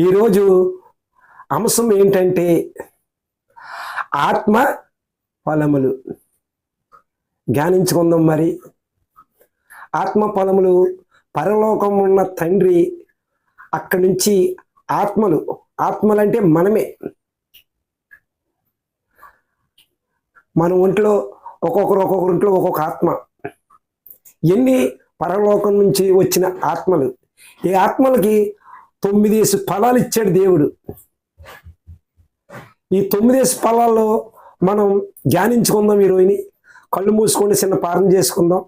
ఈరోజు అంశం ఏంటంటే ఆత్మ ఫలములు. ధ్యానించుకుందాం మరి. ఆత్మ ఫలములు పరలోకం ఉన్న తండ్రి అక్కడి నుంచి ఆత్మలు ఆత్మలు అంటే మనమే. మన ఒంట్లో ఒక్కొక్కరు ఒక్కొక్కరు ఒంట్లో ఒక్కొక్క ఆత్మ. ఎన్ని పరలోకం నుంచి వచ్చిన ఆత్మలు? ఈ ఆత్మలకి తొమ్మిదేసి ఫలాలు ఇచ్చాడు దేవుడు. ఈ తొమ్మిదేసి ఫలాల్లో మనం ధ్యానించుకుందాం ఈ రోజుని కళ్ళు మూసుకొని చిన్న పారణ చేసుకుందాం.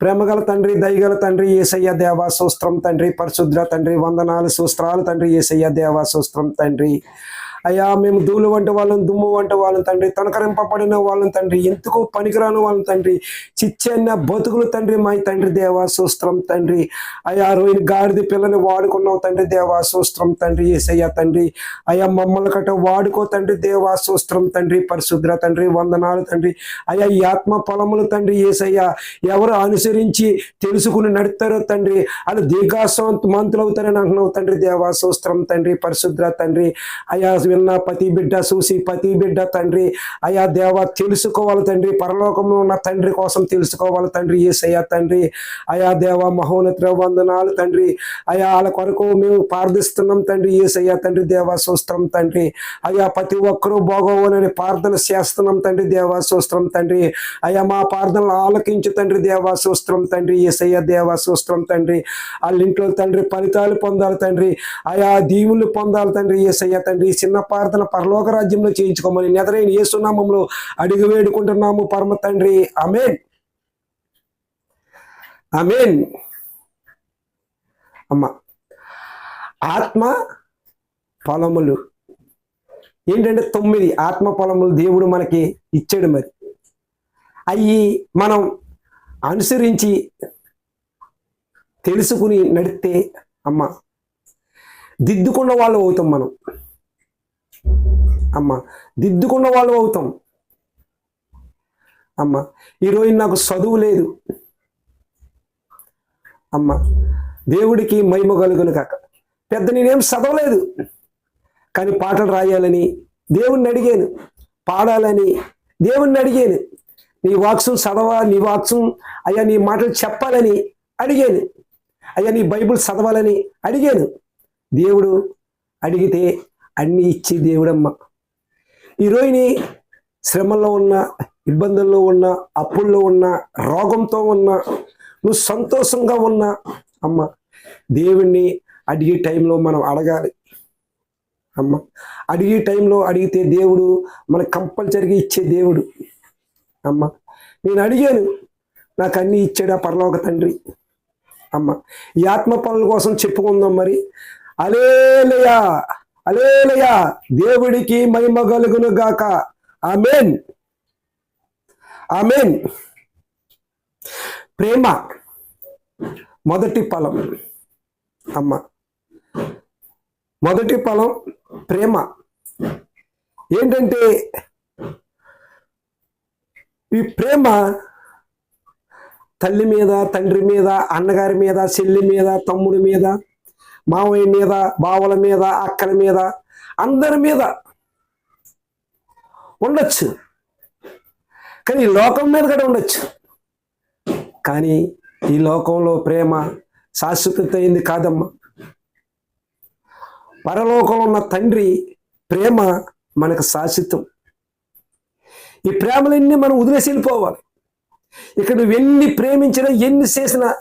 ప్రేమగల తండ్రి దయగల తండ్రి ఏసయ్య దేవా సూస్త్రం తండ్రి పరిశుద్ర తండ్రి వందనాలు సూస్త్రాలు తండ్రి ఏసయ్య దేవా సూస్త్రం తండ్రి. అయ్యా మేము ధూళి వంటి వాళ్ళని దుమ్ము వంటి వాళ్ళని తండ్రి తనకరింపబడిన వాళ్ళని తండ్రి ఎందుకు పనికిరాని వాళ్ళని తండ్రి చిచ్చన్న బతుకులు తండ్రి మా తండ్రి దేవా సూస్త్రం తండ్రి. అయ్యా రోహిణి గాడిద పిల్లని వాడుకున్నావు తండ్రి దేవా సూస్త్రం తండ్రి ఏసయ్యా తండ్రి. అయ్యా మమ్మల్ని కట్ట వాడుకో తండ్రి దేవా సూస్త్రం తండ్రి పరిశుద్ర తండ్రి వందనాలు తండ్రి. అయ్యా ఈ ఆత్మ పొలములు తండ్రి ఏసయ్యా ఎవరు అనుసరించి తెలుసుకుని నడుతారో తండ్రి అది దీర్ఘాసవంత మంతులు అవుతారని అంటున్నావు తండ్రి దేవా సూస్త్రం తండ్రి పరిశుద్ర తండ్రి. అయ్యా విన్న పతి బిడ్డ చూసి పతి బిడ్డ తండ్రి అయ్యా దేవ తెలుసుకోవాలి తండ్రి పరలోకంలో ఉన్న తండ్రి కోసం తెలుసుకోవాలి తండ్రి ఏసయ్యా తండ్రి అయా దేవ మహోన్నత వందనాలు తండ్రి అయా వాళ్ళ కొరకు మేము ప్రార్థిస్తున్నాం తండ్రి ఏసయ్యా తండ్రి దేవా సూస్త్రం తండ్రి అయ్యా ప్రతి ఒక్కరూ బాగోవాలని ప్రార్థన చేస్తున్నాం తండ్రి దేవా సూస్త్రం తండ్రి అయ్యా మా ప్రార్థనలు ఆలకించు తండ్రి దేవా సూస్త్రం తండ్రి ఏసయ్య దేవా సూస్త్రం తండ్రి వాళ్ళ ఇంట్లో తండ్రి ఫలితాలు పొందాలి తండ్రి అయా దీవులు పొందాలి తండ్రి ఏసయ్య తండ్రి చిన్న ప్రార్థన పరలోక రాజ్యంలో చేయించుకోమని నెదరైన ఏసునామంలో అడిగి వేడుకుంటున్నాము. పరమ తండ్రి. అమేన్ అమేన్ అమ్మ. ఆత్మ ఫలములు. ఏంటంటే తొమ్మిది ఆత్మ ఫలములు దేవుడు మనకి ఇచ్చాడు మరి. అవి మనం అనుసరించి తెలుసుకుని నడితే అమ్మ దిద్దుకున్న వాళ్ళు అవుతాం మనం. అమ్మ దిద్దుకున్న వాళ్ళు అవుతాం. అమ్మ ఈరోజు నాకు చదువు లేదు. అమ్మ దేవుడికి మహిమ కలుగును కాక. పెద్ద నేనేం చదవలేదు. కానీ పాటలు రాయాలని దేవుణ్ణి అడిగాను. పాడాలని దేవుణ్ణి అడిగాను. నీ వాక్సం చదవా నీ వాక్సం అయ్యా నీ మాటలు చెప్పాలని అడిగాను. అయ్యా నీ బైబుల్ చదవాలని అడిగాను. దేవుడు అడిగితే అన్నీ ఇచ్చి దేవుడమ్మ. ఈరోజుని శ్రమల్లో ఉన్న ఇబ్బందుల్లో ఉన్న అప్పుల్లో ఉన్న రోగంతో ఉన్న నువ్వు సంతోషంగా ఉన్న అమ్మ. దేవుణ్ణి అడిగే టైంలో మనం అడగాలి. అమ్మ అడిగే టైంలో అడిగితే దేవుడు మనకు కంపల్సరిగా ఇచ్చే దేవుడు. అమ్మ నేను అడిగాను నాకు అన్నీ ఇచ్చాడు ఆ పరలోక తండ్రి. అమ్మ ఈ ఆత్మ పనుల కోసం చెప్పుకుందాం మరి. అలేలయా అలేలయ. దేవుడికి మహిమ కలుగును గాక. ఆమెన్. ఆమెన్. ప్రేమ. మొదటి ఫలం అమ్మ. మొదటి ఫలం ప్రేమ. ఏంటంటే ఈ ప్రేమ తల్లి మీద తండ్రి మీద అన్నగారి మీద చెల్లి మీద తమ్ముడి మీద మావయ్య మీద బావల మీద అక్కల మీద అందరి మీద ఉండొచ్చు. కానీ ఈ లోకం మీద కూడా ఉండొచ్చు. కానీ ఈ లోకంలో ప్రేమ శాశ్వత అయింది కాదమ్మా. పరలోకంలో ఉన్న తండ్రి ప్రేమ మనకు శాశ్వతం. ఈ ప్రేమలన్నీ మనం వదిలేసి వెళ్ళిపోవాలి. ఇక్కడ నువ్వు ఎన్ని ప్రేమించినా ఎన్ని చేసినా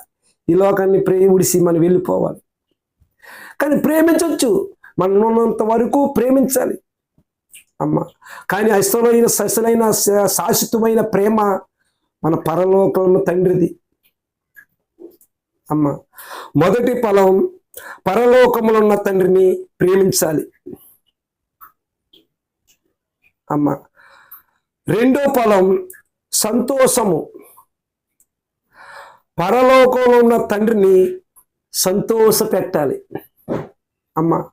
ఈ లోకాన్ని ప్రేమ విడిసి మనం వెళ్ళిపోవాలి. కానీ ప్రేమించవచ్చు మనం ఉన్నంత వరకు ప్రేమించాలి. అమ్మ. కానీ అసలైన ససలైన శా- శాశ్వతమైన ప్రేమ మన పరలోకంలో తండ్రిది. అమ్మ. మొదటి ఫలం పరలోకములో ఉన్న తండ్రిని ప్రేమించాలి. అమ్మ. రెండో ఫలం సంతోషము. పరలోకంలో ఉన్న తండ్రిని సంతోష పెట్టాలి అమ్మ.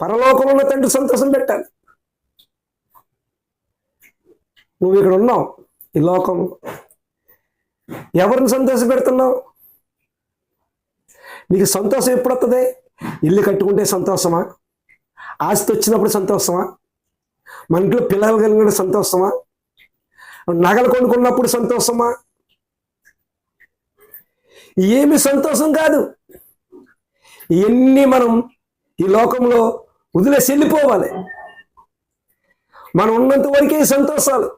పరలోకంలో తండ్రి సంతోషం పెట్టాలి. నువ్వు ఇక్కడ ఉన్నావు ఈ లోకం ఎవరిని సంతోష పెడుతున్నావు? నీకు సంతోషం ఎప్పుడు వస్తుంది ఇల్లు కట్టుకుంటే సంతోషమా? ఆస్తి వచ్చినప్పుడు సంతోషమా? మన ఇంట్లో పిల్లలు కలిగిన సంతోషమా? నగలు కొనుక్కున్నప్పుడు సంతోషమా? ఏమి సంతోషం కాదు. ఇవన్నీ మనం ఈ లోకంలో వదిలేసి వెళ్ళిపోవాలి మనం ఉన్నంత వరకే సంతోషాలు.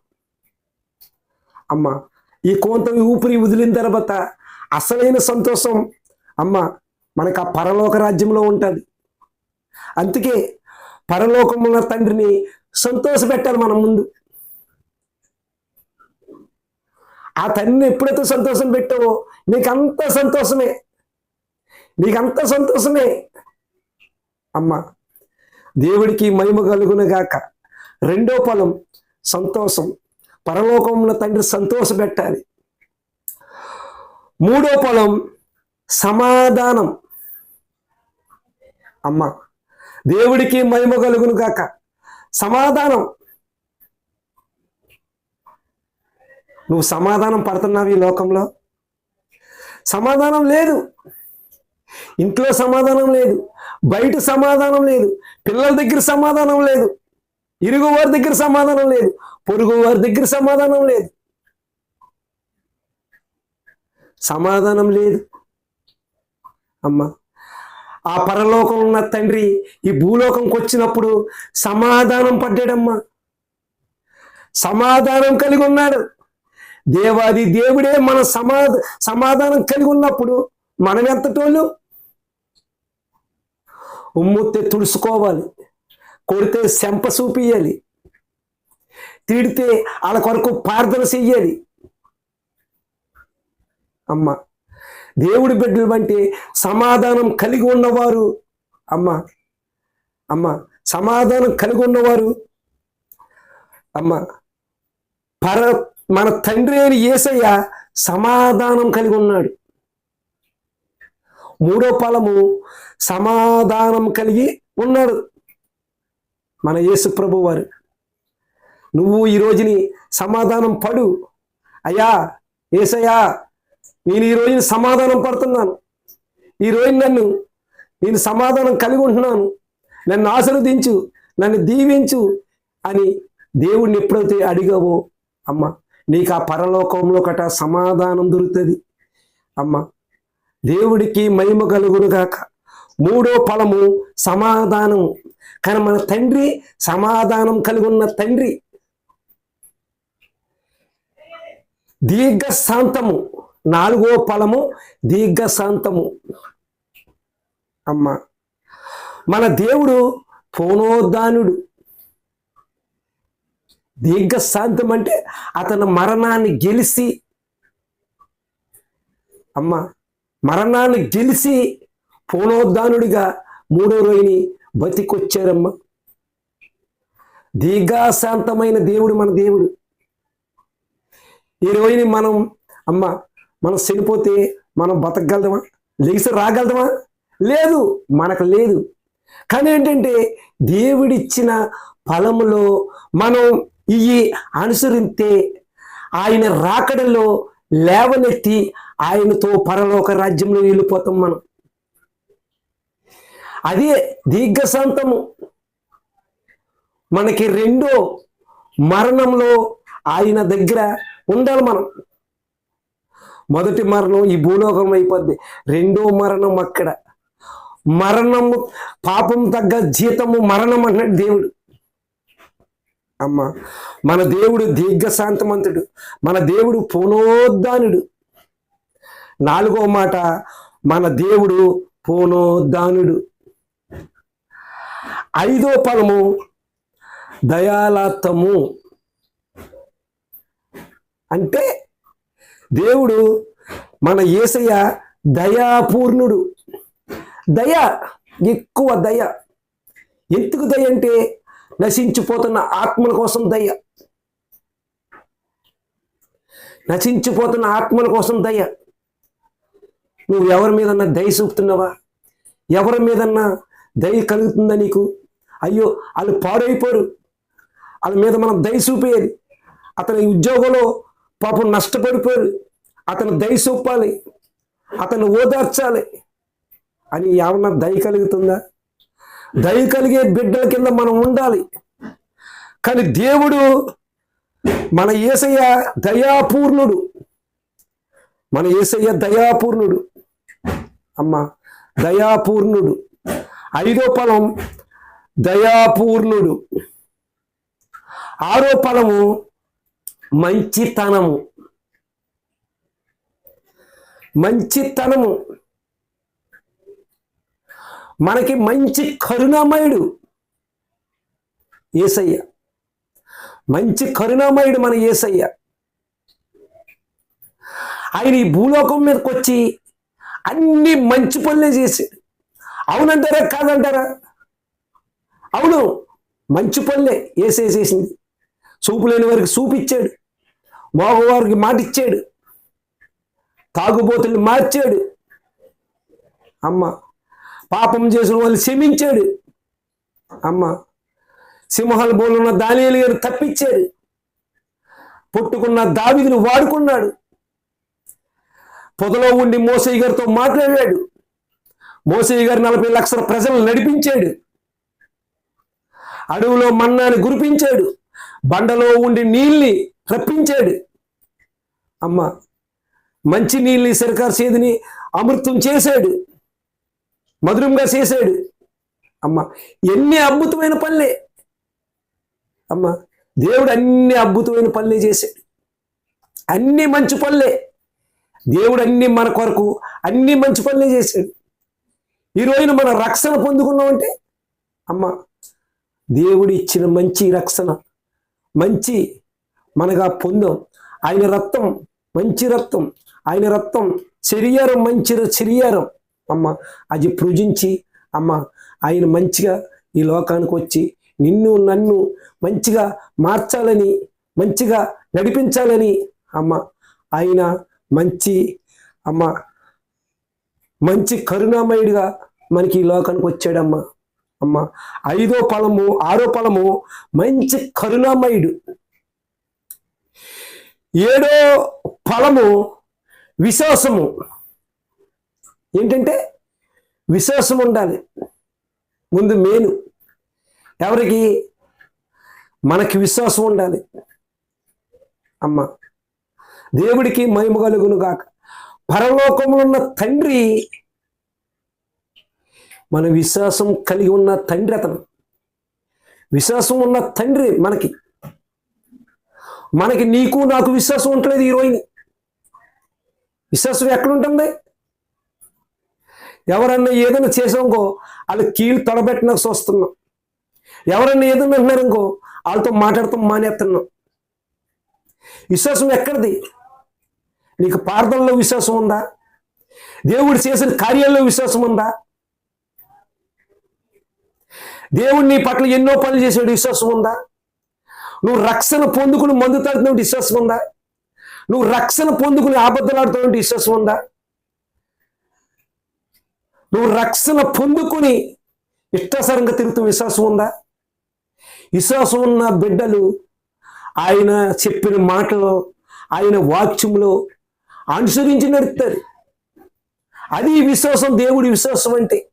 అమ్మ ఈ కోంత ఊపిరి వదిలిన తర్వాత అసలైన సంతోషం అమ్మ మనకు ఆ పరలోక రాజ్యంలో ఉంటుంది. అందుకే పరలోకమున్న తండ్రిని సంతోషపెట్టాలి మనం ముందు. ఆ తండ్రిని ఎప్పుడైతే సంతోషం పెట్టావో నీకంత సంతోషమే. నీకంత సంతోషమే. అమ్మ. దేవుడికి మహిమ కలుగునగాక రెండో ఫలం సంతోషం. పరలోకంలో తండ్రి సంతోషపెట్టాలి. మూడో ఫలం సమాధానం. అమ్మ దేవుడికి మహిమ కలుగును కాక సమాధానం. నువ్వు సమాధానం పడుతున్నావు ఈ లోకంలో? సమాధానం లేదు. ఇంట్లో సమాధానం లేదు. బయట సమాధానం లేదు. పిల్లల దగ్గర సమాధానం లేదు. ఇరుగు వారి దగ్గర సమాధానం లేదు. పొరుగు వారి దగ్గర సమాధానం లేదు. సమాధానం లేదు. అమ్మా ఆ పరలోకం ఉన్న తండ్రి ఈ భూలోకంకి వచ్చినప్పుడు సమాధానం పడ్డాడమ్మా. సమాధానం కలిగి ఉన్నాడు. దేవాది దేవుడే మన సమాధ సమాధానం కలిగి ఉన్నప్పుడు మనం ఎంతటోళ్ళు ఉమ్ముతే తుడుచుకోవాలి. కొడితే శంప చూపియాలి తిడితే వాళ్ళ కొరకు ప్రార్థన చెయ్యాలి. అమ్మ దేవుడి బిడ్డలు అంటే సమాధానం కలిగి ఉన్నవారు అమ్మ అమ్మ సమాధానం కలిగి ఉన్నవారు అమ్మ పర మన తండ్రి అయిన ఏసయ్య సమాధానం కలిగి ఉన్నాడు. మూడో ఫలము సమాధానం కలిగి ఉన్నాడు. మన యేసు ప్రభు వారు నువ్వు ఈ రోజుని సమాధానం పడు. అయ్యా ఏసయ్యా నేను ఈ రోజుని సమాధానం పడుతున్నాను. ఈ రోజు నన్ను నేను సమాధానం కలిగి ఉంటున్నాను. నన్ను ఆశీర్వదించు నన్ను దీవించు అని దేవుడిని ఎప్పుడైతే అడిగావో అమ్మ నీకు ఆ పరలోకంలో కట సమాధానం దొరుకుతుంది. అమ్మ దేవుడికి మహిమ కలుగునుగాక మూడో ఫలము సమాధానం. కానీ మన తండ్రి సమాధానం కలిగి ఉన్న తండ్రి దీర్ఘశాంతము. నాలుగో ఫలము దీర్ఘశాంతము. అమ్మ మన దేవుడు పోనోద్దానుడు దీర్ఘశాంతం అంటే అతను మరణాన్ని గెలిచి అమ్మ మరణాన్ని గెలిచి పోనోద్దానుడిగా మూడో రోజుని బతికొచ్చారమ్మా. దీర్ఘశాంతమైన దేవుడు మన దేవుడు. ఈ రోజుని మనం అమ్మ మనం చనిపోతే మనం బతకగలదమా లెగిసి రాగలదమా లేదు మనకు లేదు. కానీ ఏంటంటే దేవుడిచ్చిన ఫలములో మనం ఇవి అనుసరిస్తే ఆయన రాకడలో లేవనెత్తి ఆయనతో పరలోక రాజ్యంలో వెళ్ళిపోతాం మనం. అదే దీర్ఘశాంతము. మనకి రెండో మరణంలో ఆయన దగ్గర ఉండాలి మనం. మొదటి మరణం ఈ భూలోకం అయిపోద్ది. రెండో మరణం అక్కడ. మరణము పాపం తగ్గ జీతము మరణం అన్నాడు దేవుడు. అమ్మ. మన దేవుడు దీర్ఘశాంతమంతుడు. మన దేవుడు పునోద్ధానుడు నాలుగో మాట మన దేవుడు పునోద్ధానుడు ఐదో పదము దయాలాత్తము. అంటే దేవుడు మన ఏసయ్య దయాపూర్ణుడు. దయ ఎక్కువ దయ. ఎందుకు దయ అంటే నశించిపోతున్న ఆత్మల కోసం దయ. నశించిపోతున్న ఆత్మల కోసం దయ. నువ్వు ఎవరి మీదన్నా దయ చూపుతున్నావా? ఎవరి మీదన్నా దయ కలుగుతుందా నీకు? అయ్యో వాళ్ళు పాడైపోరు. వాళ్ళ మీద మనం దయ చూపేయాలి. అతని ఉద్యోగంలో పాపం నష్టపడిపోరు. అతను దయ చూపాలి. అతను ఓదార్చాలి. అని ఏమన్నా దయ కలుగుతుందా? దయ కలిగే బిడ్డల కింద మనం ఉండాలి. కానీ దేవుడు మన ఏసయ్య దయాపూర్ణుడు. మన ఏసయ్య దయాపూర్ణుడు. అమ్మ దయాపూర్ణుడు. ఐదో ఫలం దయాపూర్ణుడు. ఆరో ఫలము మంచితనము. మంచితనము. మనకి మంచి కరుణామయుడు ఏసయ్య. మంచి కరుణామయుడు మన ఏసయ్య. ఆయన ఈ భూలోకం మీదకి వచ్చి అన్ని మంచి పనులే చేశాడు. అవునంటారా? కాదంటారా? అవును మంచి పనులే ఏసే చేసింది. చూపు లేని వారికి చూపిచ్చాడు. మోగవారికి మాటిచ్చాడు. తాగుబోతుల్ని మార్చాడు. అమ్మ పాపం చేసిన వాళ్ళు క్షమించాడు. అమ్మ సింహాల బోలున్న దానియలు గారు తప్పించాడు పుట్టుకున్న దావిదిని వాడుకున్నాడు. పొదలో ఉండి మోసయ్య గారితో మాట్లాడాడు. మోసయ్య గారు నలభై లక్షల ప్రజలను నడిపించాడు. అడవిలో మన్నాని గురిపించాడు. బండలో ఉండి నీళ్ళని రప్పించాడు. అమ్మ మంచి నీళ్ళని సర్కార్ సేదిని అమృతం చేశాడు. మధురంగా చేశాడు. అమ్మ ఎన్ని అద్భుతమైన పనులే. అమ్మ దేవుడు అన్ని అద్భుతమైన పనులే చేశాడు. అన్ని మంచి పనులే. దేవుడు అన్ని మన కొరకు అన్ని మంచి పనులే చేశాడు. ఈ రోజున మన రక్షణ పొందుకున్నామంటే అమ్మ దేవుడు ఇచ్చిన మంచి రక్షణ మంచి మనగా పొందాం. ఆయన రక్తం మంచి రక్తం ఆయన రక్తం శరీరం మంచి శరీరం. అమ్మ అది పూజించి అమ్మ ఆయన మంచిగా ఈ లోకానికి వచ్చి నిన్ను నన్ను మంచిగా మార్చాలని మంచిగా నడిపించాలని అమ్మ ఆయన మంచి అమ్మ మంచి కరుణామయుడిగా మనకి ఈ లోకానికి వచ్చాడమ్మ. అమ్మ ఐదో ఫలము ఆరో ఫలము మంచి కరుణామయుడు. ఏడో ఫలము విశ్వాసము. ఏంటంటే విశ్వాసం ఉండాలి. ముందు మేలు. ఎవరికి? మనకి విశ్వాసం ఉండాలి. అమ్మ దేవుడికి మహిమ కలుగును గాక. పరలోకంలో ఉన్న తండ్రి మన విశ్వాసం కలిగి ఉన్న తండ్రి అతను. విశ్వాసం ఉన్న తండ్రి మనకి. మనకి నీకు నాకు విశ్వాసం ఉండలేదు హీరోయిన్. విశ్వాసం విశ్వాసం ఎక్కడుంటుంది ఎవరన్నా ఏదైనా చేసాంకో వాళ్ళు కీళ్ళు తొడబెట్టిన చూస్తున్నాం. ఎవరన్నా ఏదైనా అంటున్నారనుకో వాళ్ళతో మాట్లాడతాం మానేస్తున్నాం. విశ్వాసం ఎక్కడిది? నీకు ప్రార్థనలో విశ్వాసం ఉందా? దేవుడు చేసిన కార్యాల్లో విశ్వాసం ఉందా? దేవుడు నీ పట్ల ఎన్నో పనులు చేసాడు విశ్వాసం ఉందా? నువ్వు రక్షణ పొందుకుని మందు తాడుతున్నటువంటి విశ్వాసం ఉందా? నువ్వు రక్షణ పొందుకుని ఆబద్ధలాడుతున్నటువంటి విశ్వాసం ఉందా? నువ్వు రక్షణ పొందుకుని ఇష్టసరంగా తిరుగుతూ విశ్వాసం ఉందా? విశ్వాసం ఉన్న బిడ్డలు ఆయన చెప్పిన మాటలో ఆయన వాక్యంలో అనుసరించి నడుపుతారు. అది విశ్వాసం దేవుడి విశ్వాసం అంటే.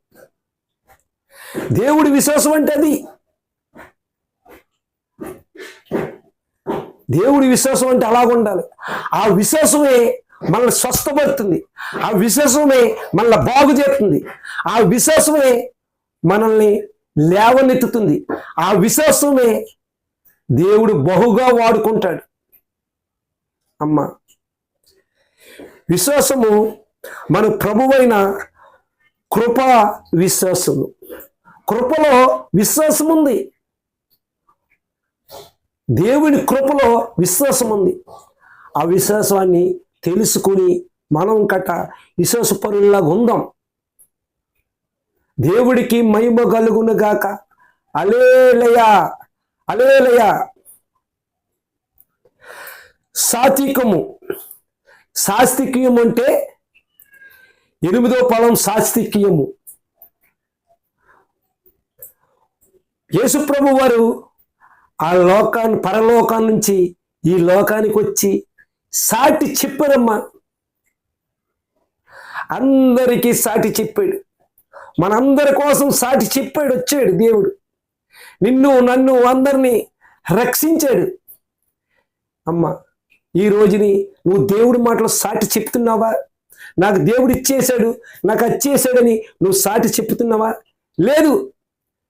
దేవుడి విశ్వాసం అంటే అది. దేవుడి విశ్వాసం అంటే అలాగుండాలి. ఆ విశ్వాసమే మనల్ని స్వస్థపడుతుంది ఆ విశ్వాసమే మనల్ని బాగు చేస్తుంది. ఆ విశ్వాసమే మనల్ని లేవనెత్తుతుంది. ఆ విశ్వాసమే దేవుడు బహుగా వాడుకుంటాడు. అమ్మ విశ్వాసము మన ప్రభువైన కృప విశ్వాసము. కృపలో విశ్వాసం ఉంది దేవుని కృపలో విశ్వాసం ఉంది ఆ విశ్వాసాన్ని తెలుసుకుని మనం కట విశ్వాసపరుల్లాగా ఉందాం. దేవుడికి మహిమ కలుగునుగాక అలేలయా అలేలయా. సాత్వికము సాస్తికీయం అంటే ఎనిమిదో పదం సాస్తికీయము యేసుప్రభు వారు ఆ లోకాన్ని పరలోకాన్ని నుంచి ఈ లోకానికి వచ్చి సాటి చెప్పారమ్మా అందరికీ సాటి చెప్పాడు. మనందరి కోసం సాటి చెప్పాడు వచ్చాడు దేవుడు. నిన్ను నన్ను అందరినీ రక్షించాడు. అమ్మ ఈ రోజుని నువ్వు దేవుడి మాటలు సాటి చెప్తున్నావా? నాకు దేవుడు ఇచ్చేశాడు నాకు వచ్చేసాడని నువ్వు సాటి చెప్తున్నావా? లేదు.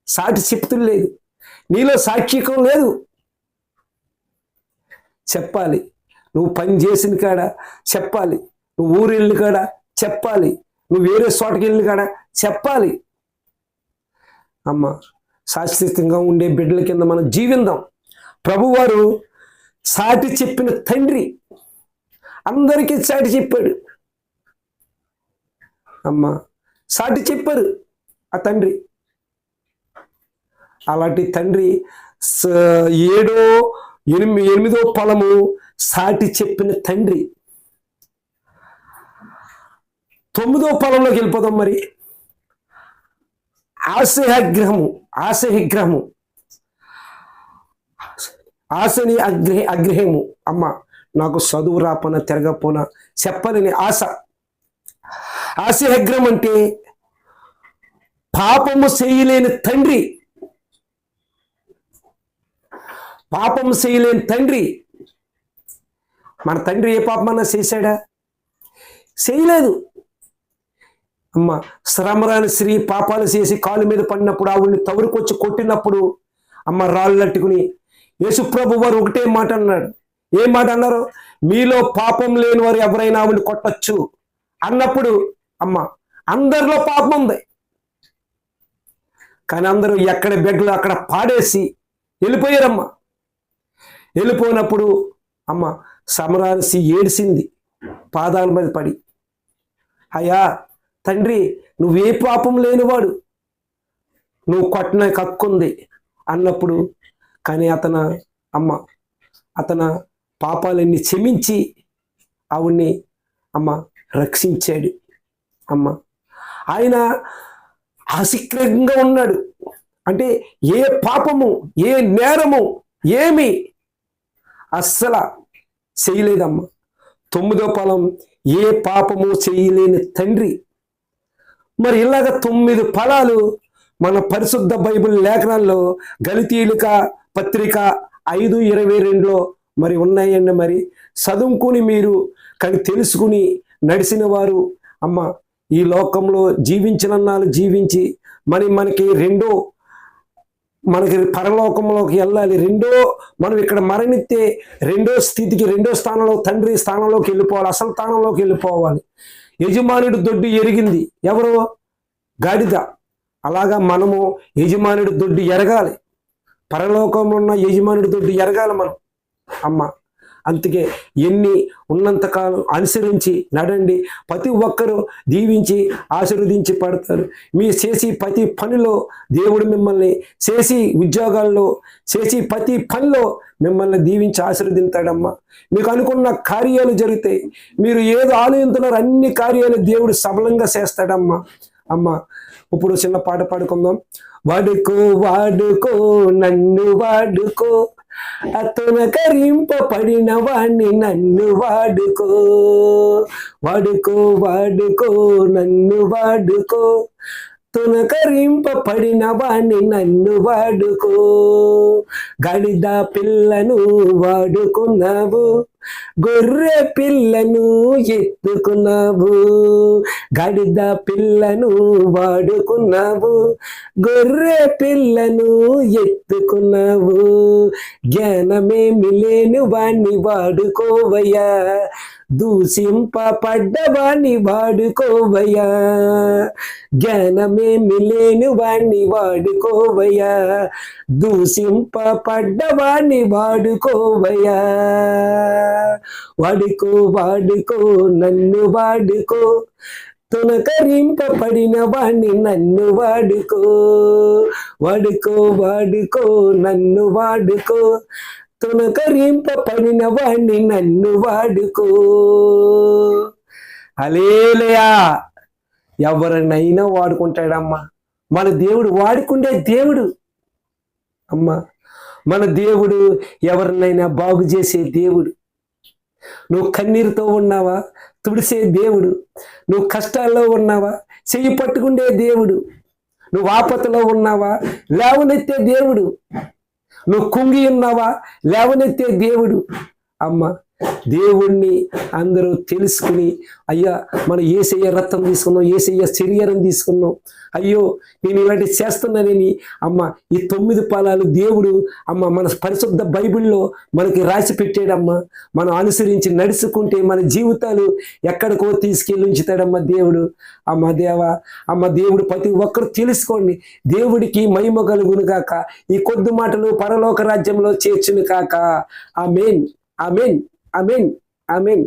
సాటి చెప్తులేదు. లేదు నీలో సాక్షికం లేదు. చెప్పాలి. నువ్వు పని చేసిన కాడ చెప్పాలి. నువ్వు ఊరు వెళ్ళిన కాడ చెప్పాలి. నువ్వు వేరే చోటకి వెళ్ళిన కాడ చెప్పాలి. అమ్మ శాశ్వతంగా ఉండే బిడ్డల కింద మనం జీవిందాం. ప్రభువారు సాటి చెప్పిన తండ్రి అందరికీ సాటి చెప్పాడు. అమ్మ సాటి చెప్పారు ఆ తండ్రి. అలాంటి తండ్రి ఏడో ఎనిమిది ఎనిమిదో పొలము సాటి చెప్పిన తండ్రి. తొమ్మిదో పొలంలోకి వెళ్ళిపోదాం మరి. ఆశయగ్రహము ఆశయగ్రహము. ఆశని అగ్రహ అగ్రహము అమ్మ నాకు చదువు రాపన తిరగపోన చెప్పాలని ఆశ. ఆశయగ్రహం అంటే పాపము చేయలేని తండ్రి. పాపం చేయలేని తండ్రి. మన తండ్రి ఏ పాపమన్నా చేశాడా? చేయలేదు. అమ్మ శ్రమరాని స్త్రీ పాపాలు చేసి కాలు మీద పడినప్పుడు ఆవిడ్ని తవరుకొచ్చి కొట్టినప్పుడు అమ్మ రాళ్ళు అట్టుకుని యేసుప్రభు వారు ఒకటే మాట అన్నాడు. ఏ మాట అన్నారు? మీలో పాపం లేని వారు ఎవరైనా ఆవిడ్ని కొట్టచ్చు. అన్నప్పుడు అమ్మ అందరిలో పాపం ఉంది. కానీ అందరూ ఎక్కడ బెడ్లు అక్కడ పాడేసి వెళ్ళిపోయారమ్మ. వెళ్ళిపోయినప్పుడు అమ్మ సమరాసి ఏడిసింది. పాదాల మీద పడి. అయ్యా తండ్రి నువ్వే పాపం లేనివాడు. నువ్వు కొట్టిన కక్కుంది అన్నప్పుడు కానీ అతను అమ్మ అతను పాపాలన్నీ క్షమించి ఆవిడ్ని అమ్మ రక్షించాడు. అమ్మ ఆయన ఆశీక్రంగా ఉన్నాడు. అంటే ఏ పాపము ఏ నేరము ఏమి అస్సలు చేయలేదమ్మా. తొమ్మిదో పొలం ఏ పాపము చేయలేని తండ్రి. మరి ఇలాగ తొమ్మిది ఫలాలు మన పరిశుద్ధ బైబిల్ లేఖనాల్లో గలితీలిక పత్రిక ఐదు ఇరవై రెండులో మరి ఉన్నాయండి మరి. చదువుకుని మీరు కానీ తెలుసుకుని నడిచిన వారు అమ్మ ఈ లోకంలో జీవించినన్నాళ్ళు జీవించి మరి మనకి రెండో మనకి పరలోకంలోకి వెళ్ళాలి. రెండో మనం ఇక్కడ మరణిస్తే రెండో స్థితికి రెండో స్థానంలో తండ్రి స్థానంలోకి వెళ్ళిపోవాలి. అసలు స్థానంలోకి వెళ్ళిపోవాలి. యజమానుడు దొడ్డు ఎరిగింది. ఎవరు? గాడిద. అలాగా మనము యజమానుడి దొడ్డు ఎరగాలి. పరలోకంలో ఉన్న యజమానుడి దొడ్డు ఎరగాలి మనం. అమ్మ. అందుకే ఎన్ని ఉన్నంతకాలం అనుసరించి నడండి. ప్రతి ఒక్కరూ దీవించి ఆశీర్వదించి పడతారు. మీ చేసి ప్రతి పనిలో దేవుడు మిమ్మల్ని చేసి ఉద్యోగాల్లో చేసి ప్రతి పనిలో మిమ్మల్ని దీవించి ఆశీర్వదింతాడమ్మా మీకు అనుకున్న కార్యాలు జరుగుతాయి. మీరు ఏదో ఆలోచించున్నారో అన్ని కార్యాలు దేవుడు సబలంగా చేస్తాడమ్మా. అమ్మ ఇప్పుడు చిన్న పాట పాడుకుందాం. వాడుకో వాడుకో నన్ను వాడుకో అతను కరింపబడిన వాణ్ణి నన్ను వాడుకో. వాడుకో వాడుకో నన్ను వాడుకో. తునకరింపబడిన వాణ్ణి నన్ను వాడుకో. గడిద పిల్లను వాడుకున్నావు. గొర్రె పిల్లను ఎత్తుకున్నావు గడిద పిల్లను వాడుకున్నావు గొర్రె పిల్లను ఎత్తుకున్నావు. జ్ఞానమేమి లేని వాణ్ణి వాడుకోవయ్యా దూషింపబడ్డవాణ్ణి వాడుకోవయ్యా. జ్ఞానమేమి లేని వాణ్ణి వాడుకోవయ్యా దూషింపబడ్డవాణ్ణి వాడుకోవయ్యా. వాడుకో వాడుకో నన్ను వాడుకో. తునకరింపబడిన వాణ్ణి నన్ను వాడుకో. వాడుకో వాడుకో నన్ను వాడుకో. తునకరింపబడిన వాణ్ణి నన్ను వాడుకో. అలేలయా ఎవరినైనా వాడుకుంటాడమ్మా. మన దేవుడు వాడుకుండే దేవుడు. అమ్మా మన దేవుడు ఎవరినైనా బాగు చేసే దేవుడు. నువ్వు కన్నీరుతో ఉన్నావా? తుడిసే దేవుడు. నువ్వు కష్టాల్లో ఉన్నావా? చెయ్యి పట్టుకుండే దేవుడు. నువ్వు ఆపతలో ఉన్నావా? లేవనెత్తే దేవుడు. నువ్వు కుంగి ఉన్నావా? లేవనెత్తే దేవుడు. అమ్మ దేవుణ్ణి అందరూ తెలుసుకుని అయ్యా మనం ఏసయ్య రక్తం తీసుకున్నాం ఏసయ్య శరీరం తీసుకున్నాం. అయ్యో నేను ఇలాంటి చేస్తున్నానని అమ్మ ఈ తొమ్మిది పాలాలు దేవుడు అమ్మ మన పరిశుద్ధ బైబిల్లో మనకి రాసి పెట్టాడమ్మా. మనం అనుసరించి నడుచుకుంటే మన జీవితాలు ఎక్కడికో తీసుకెళ్ళి ఉంచుతాడమ్మా దేవుడు. అమ్మ దేవ అమ్మ దేవుడు ప్రతి ఒక్కరు తెలుసుకోండి. దేవుడికి మహిమ కలుగును కాక ఈ కొద్ది మాటలు పరలోక రాజ్యంలో చేర్చును కాక. ఆ మెయిన్ ఆ మెయిన్ ఆమెన్ ఆమెన్